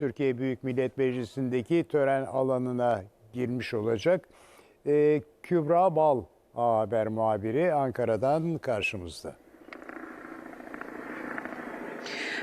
Türkiye Büyük Millet Meclisi'ndeki tören alanına girmiş olacak. Ee, Kübra Bal Haber muhabiri Ankara'dan karşımızda.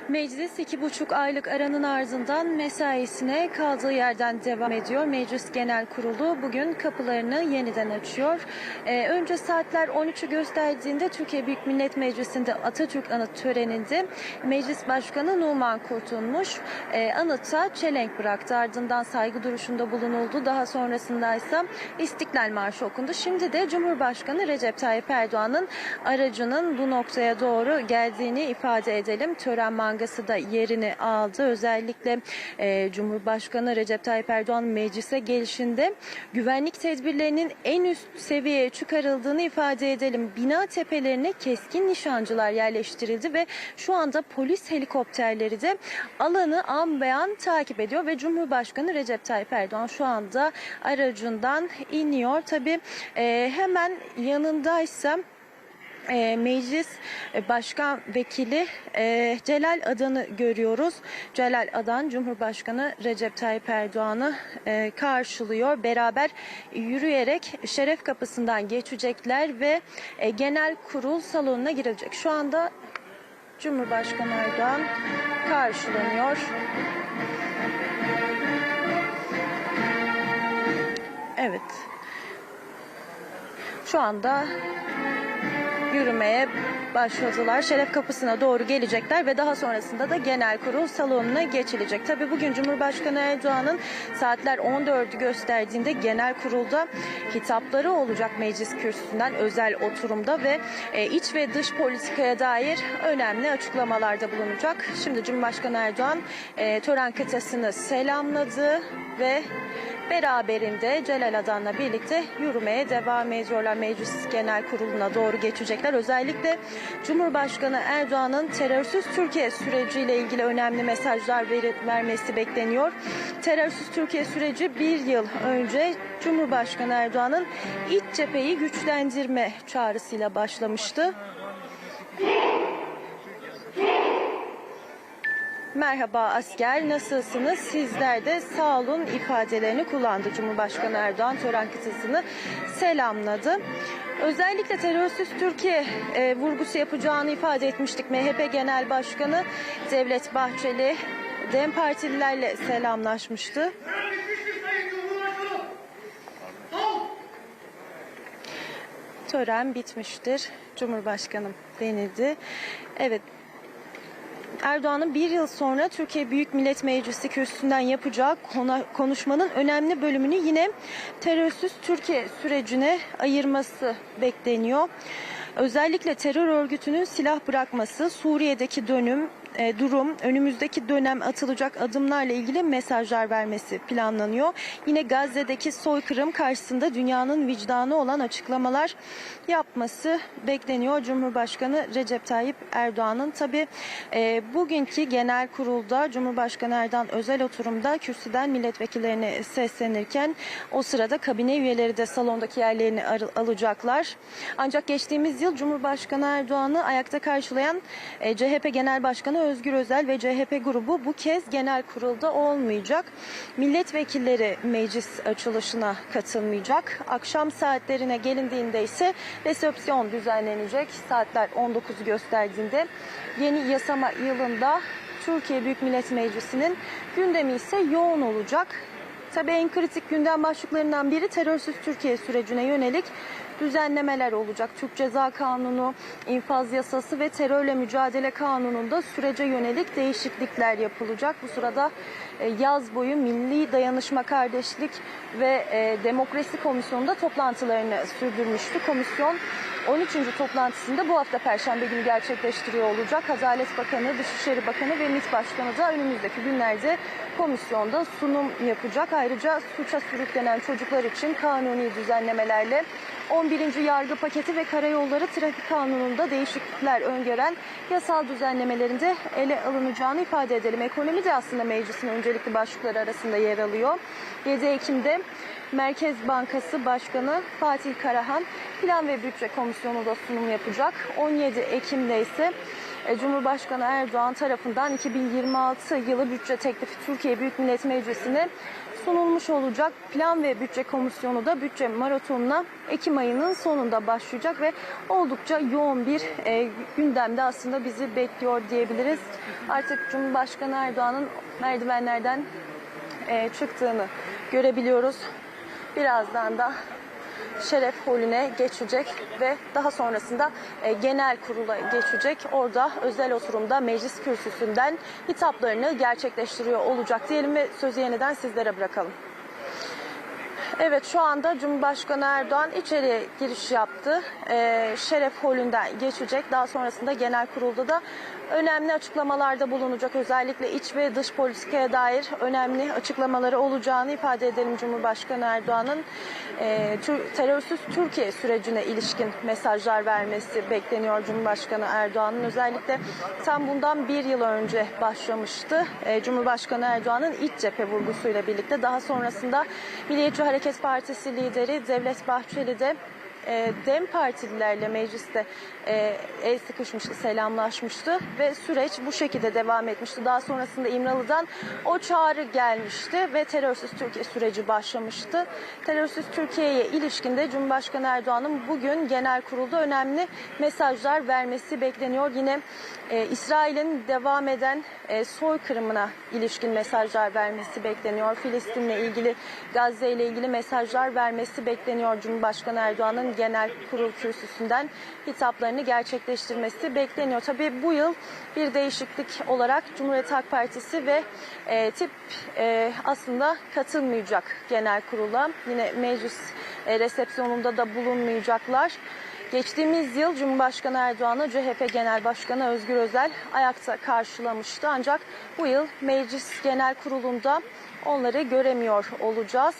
Meclis iki buçuk aylık aranın ardından mesaisine kaldığı yerden devam ediyor. Meclis Genel Kurulu bugün kapılarını yeniden açıyor. Ee, önce saatler 13'ü gösterdiğinde Türkiye Büyük Millet Meclisi'nde Atatürk Anıt töreninde Meclis Başkanı Numan Kurtulmuş e, anıta çelenk bıraktı. Ardından saygı duruşunda bulunuldu. Daha sonrasında ise İstiklal Marşı okundu. Şimdi de Cumhurbaşkanı Recep Tayyip Erdoğan'ın aracının bu noktaya doğru geldiğini ifade edelim. Tören mangası da yerini aldı. Özellikle e, Cumhurbaşkanı Recep Tayyip Erdoğan meclise gelişinde güvenlik tedbirlerinin en üst seviyeye çıkarıldığını ifade edelim. Bina tepelerine keskin nişancılar yerleştirildi ve şu anda polis helikopterleri de alanı an beyan takip ediyor ve Cumhurbaşkanı Recep Tayyip Erdoğan şu anda aracından iniyor. Tabii e, hemen yanındaysa e, Meclis Başkan Vekili e, Celal Adan'ı görüyoruz. Celal Adan Cumhurbaşkanı Recep Tayyip Erdoğan'ı e, karşılıyor. Beraber yürüyerek şeref kapısından geçecekler ve e, genel kurul salonuna girilecek. Şu anda Cumhurbaşkanı Erdoğan karşılanıyor. Evet. Şu anda yürümeye başladılar. Şeref kapısına doğru gelecekler ve daha sonrasında da genel kurul salonuna geçilecek. Tabi bugün Cumhurbaşkanı Erdoğan'ın saatler 14'ü gösterdiğinde genel kurulda hitapları olacak meclis kürsüsünden özel oturumda ve e, iç ve dış politikaya dair önemli açıklamalarda bulunacak. Şimdi Cumhurbaşkanı Erdoğan e, tören kıtasını selamladı ve Beraberinde Celal Adan'la birlikte yürümeye devam ediyorlar. Meclis Genel Kurulu'na doğru geçecekler. Özellikle Cumhurbaşkanı Erdoğan'ın terörsüz Türkiye süreciyle ilgili önemli mesajlar vermesi bekleniyor. Terörsüz Türkiye süreci bir yıl önce Cumhurbaşkanı Erdoğan'ın iç cepheyi güçlendirme çağrısıyla başlamıştı. Merhaba asker nasılsınız? Sizler de sağ olun ifadelerini kullandı. Cumhurbaşkanı Erdoğan tören kıtasını selamladı. Özellikle terörsüz Türkiye e, vurgusu yapacağını ifade etmiştik. MHP Genel Başkanı Devlet Bahçeli DEM Partililerle selamlaşmıştı. Tören bitmiştir. Cumhurbaşkanım denildi. Evet Erdoğan'ın bir yıl sonra Türkiye Büyük Millet Meclisi kürsüsünden yapacağı konu- konuşmanın önemli bölümünü yine terörsüz Türkiye sürecine ayırması bekleniyor. Özellikle terör örgütünün silah bırakması, Suriye'deki dönüm, e, durum, önümüzdeki dönem atılacak adımlarla ilgili mesajlar vermesi planlanıyor. Yine Gazze'deki soykırım karşısında dünyanın vicdanı olan açıklamalar yapması bekleniyor. Cumhurbaşkanı Recep Tayyip Erdoğan'ın tabi e, bugünkü genel kurulda Cumhurbaşkanı Erdoğan özel oturumda kürsüden milletvekillerine seslenirken o sırada kabine üyeleri de salondaki yerlerini ar- alacaklar. Ancak geçtiğimiz yıl Cumhurbaşkanı Erdoğan'ı ayakta karşılayan e, CHP Genel Başkanı Özgür Özel ve CHP grubu bu kez genel kurulda olmayacak. Milletvekilleri meclis açılışına katılmayacak. Akşam saatlerine gelindiğinde ise resepsiyon düzenlenecek. Saatler 19'u gösterdiğinde yeni yasama yılında Türkiye Büyük Millet Meclisi'nin gündemi ise yoğun olacak. Tabii en kritik gündem başlıklarından biri terörsüz Türkiye sürecine yönelik düzenlemeler olacak. Türk Ceza Kanunu, infaz yasası ve terörle mücadele kanununda sürece yönelik değişiklikler yapılacak. Bu sırada e, yaz boyu Milli Dayanışma Kardeşlik ve e, Demokrasi Komisyonu'nda toplantılarını sürdürmüştü. Komisyon 13. toplantısında bu hafta Perşembe günü gerçekleştiriyor olacak. Adalet Bakanı, Dışişleri Bakanı ve MİT Başkanı da önümüzdeki günlerde komisyonda sunum yapacak. Ayrıca suça sürüklenen çocuklar için kanuni düzenlemelerle 11. yargı paketi ve karayolları trafik kanununda değişiklikler öngören yasal düzenlemelerinde ele alınacağını ifade edelim. Ekonomi de aslında meclisin öncelikli başlıkları arasında yer alıyor. 7 Ekim'de Merkez Bankası Başkanı Fatih Karahan Plan ve Bütçe Komisyonu da sunum yapacak. 17 Ekim'de ise e, Cumhurbaşkanı Erdoğan tarafından 2026 yılı bütçe teklifi Türkiye Büyük Millet Meclisi'ne sunulmuş olacak. Plan ve Bütçe Komisyonu da bütçe maratonuna Ekim ayının sonunda başlayacak ve oldukça yoğun bir e, gündemde aslında bizi bekliyor diyebiliriz. Artık Cumhurbaşkanı Erdoğan'ın merdivenlerden e, çıktığını görebiliyoruz. Birazdan da Şeref Holü'ne geçecek ve daha sonrasında e, genel kurula geçecek. Orada özel oturumda meclis kürsüsünden hitaplarını gerçekleştiriyor olacak diyelim ve sözü yeniden sizlere bırakalım. Evet şu anda Cumhurbaşkanı Erdoğan içeriye giriş yaptı. Ee, Şeref Holü'nden geçecek. Daha sonrasında genel kurulda da önemli açıklamalarda bulunacak. Özellikle iç ve dış politikaya dair önemli açıklamaları olacağını ifade edelim Cumhurbaşkanı Erdoğan'ın. E, terörsüz Türkiye sürecine ilişkin mesajlar vermesi bekleniyor Cumhurbaşkanı Erdoğan'ın. Özellikle tam bundan bir yıl önce başlamıştı. E, Cumhurbaşkanı Erdoğan'ın iç cephe vurgusuyla birlikte daha sonrasında Milliyetçi Hareket Partisi lideri Devlet Bahçeli de e, DEM partililerle mecliste e, el sıkışmıştı, selamlaşmıştı ve süreç bu şekilde devam etmişti. Daha sonrasında İmralı'dan o çağrı gelmişti ve terörsüz Türkiye süreci başlamıştı. Terörsüz Türkiye'ye ilişkin de Cumhurbaşkanı Erdoğan'ın bugün genel kurulda önemli mesajlar vermesi bekleniyor. Yine e, İsrail'in devam eden e, soykırımına ilişkin mesajlar vermesi bekleniyor. Filistin'le ilgili, Gazze ile ilgili mesajlar vermesi bekleniyor. Cumhurbaşkanı Erdoğan'ın genel kurul kürsüsünden hitaplarını gerçekleştirmesi bekleniyor. Tabii bu yıl bir değişiklik olarak Cumhuriyet Halk Partisi ve e, tip e, aslında katılmayacak genel kurula. Yine meclis e, resepsiyonunda da bulunmayacaklar. Geçtiğimiz yıl Cumhurbaşkanı Erdoğan'ı CHP Genel Başkanı Özgür Özel ayakta karşılamıştı. Ancak bu yıl Meclis Genel Kurulu'nda onları göremiyor olacağız.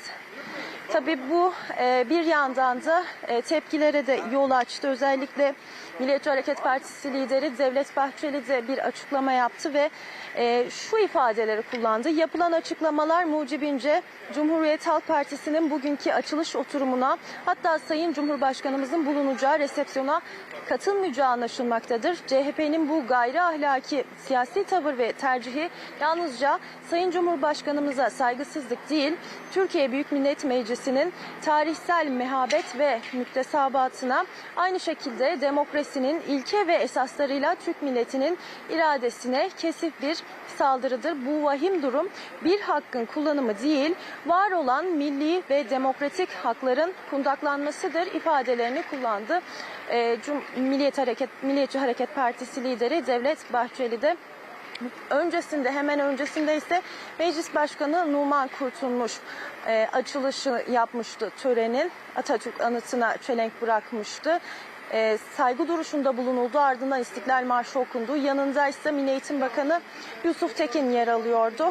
Tabii bu e, bir yandan da e, tepkilere de yol açtı. Özellikle Milliyetçi Hareket Partisi lideri Devlet Bahçeli de bir açıklama yaptı ve e, şu ifadeleri kullandı. Yapılan açıklamalar mucibince Cumhuriyet Halk Partisi'nin bugünkü açılış oturumuna hatta Sayın Cumhurbaşkanımızın bulunacağı resepsiyona katılmayacağı anlaşılmaktadır. CHP'nin bu gayri ahlaki siyasi tavır ve tercihi yalnızca Sayın Cumhurbaşkanımıza saygısızlık değil, Türkiye Büyük Millet Meclisi'nin tarihsel mehabet ve müktesabatına aynı şekilde demokrasinin ilke ve esaslarıyla Türk milletinin iradesine kesif bir saldırıdır. Bu vahim durum bir hakkın kullanımı değil, var olan milli ve demokratik hakların kundaklanmasıdır ifadelerini kullandı. Ee, Cum- Milliyet Hareket Milliyetçi Hareket Partisi lideri Devlet Bahçeli de Öncesinde hemen öncesinde ise Meclis Başkanı Numan Kurtulmuş e, açılışı yapmıştı törenin. Atatürk anıtına çelenk bırakmıştı. E, saygı duruşunda bulunuldu ardından İstiklal Marşı okundu. Yanında ise Milli Eğitim Bakanı Yusuf Tekin yer alıyordu.